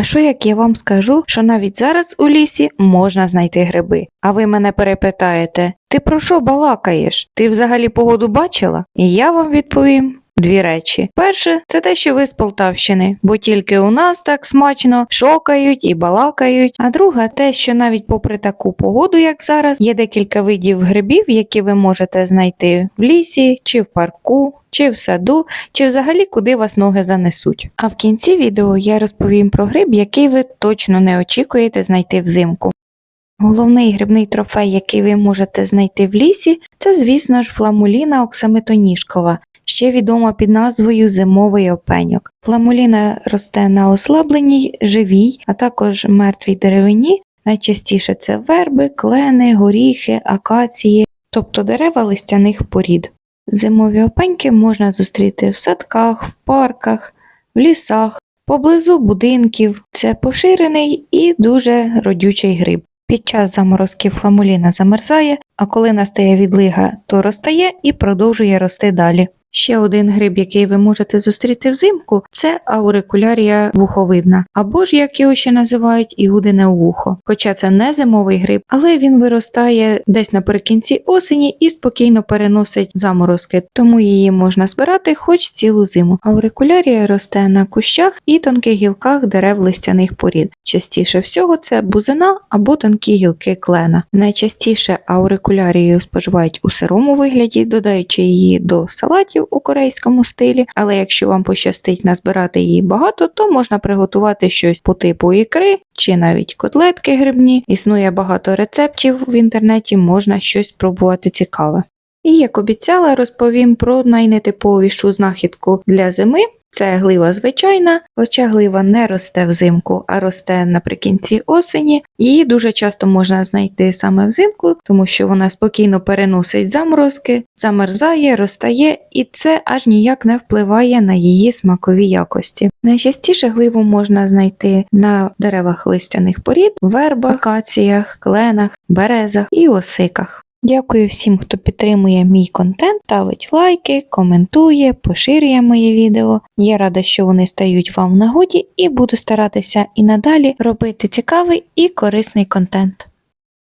А що як я вам скажу, що навіть зараз у лісі можна знайти гриби? А ви мене перепитаєте: ти про що балакаєш? Ти взагалі погоду бачила? І я вам відповім. Дві речі. Перше, це те, що ви з Полтавщини, бо тільки у нас так смачно шокають і балакають. А друга, те, що навіть попри таку погоду, як зараз, є декілька видів грибів, які ви можете знайти в лісі, чи в парку, чи в саду, чи взагалі куди вас ноги занесуть. А в кінці відео я розповім про гриб, який ви точно не очікуєте знайти взимку. Головний грибний трофей, який ви можете знайти в лісі, це, звісно ж, фламуліна оксамитоніжкова, ще відома під назвою зимовий опеньок. Фламуліна росте на ослабленій, живій, а також мертвій деревині. Найчастіше це верби, клени, горіхи, акації, тобто дерева листяних порід. Зимові опеньки можна зустріти в садках, в парках, в лісах, поблизу будинків. Це поширений і дуже родючий гриб. Під час заморозків фламуліна замерзає, а коли настає відлига, то розтає і продовжує рости далі. Ще один гриб, який ви можете зустріти взимку, це аурикулярія вуховидна, або ж як його ще називають ігудине вухо. Хоча це не зимовий гриб, але він виростає десь наприкінці осені і спокійно переносить заморозки, тому її можна збирати хоч цілу зиму. Аурикулярія росте на кущах і тонких гілках дерев листяних порід. Частіше всього це бузина або тонкі гілки клена. Найчастіше аурикулярію споживають у сирому вигляді, додаючи її до салатів у корейському стилі, але якщо вам пощастить назбирати її багато, то можна приготувати щось по типу ікри чи навіть котлетки грибні. Існує багато рецептів в інтернеті, можна щось спробувати цікаве. І як обіцяла, розповім про найнетиповішу знахідку для зими. Це глива звичайна, хоча глива не росте взимку, а росте наприкінці осені. Її дуже часто можна знайти саме взимку, тому що вона спокійно переносить заморозки, замерзає, розтає, і це аж ніяк не впливає на її смакові якості. Найчастіше гливу можна знайти на деревах листяних порід, вербах, акаціях, кленах, березах і осиках. Дякую всім, хто підтримує мій контент, ставить лайки, коментує, поширює моє відео. Я рада, що вони стають вам в нагоді і буду старатися і надалі робити цікавий і корисний контент.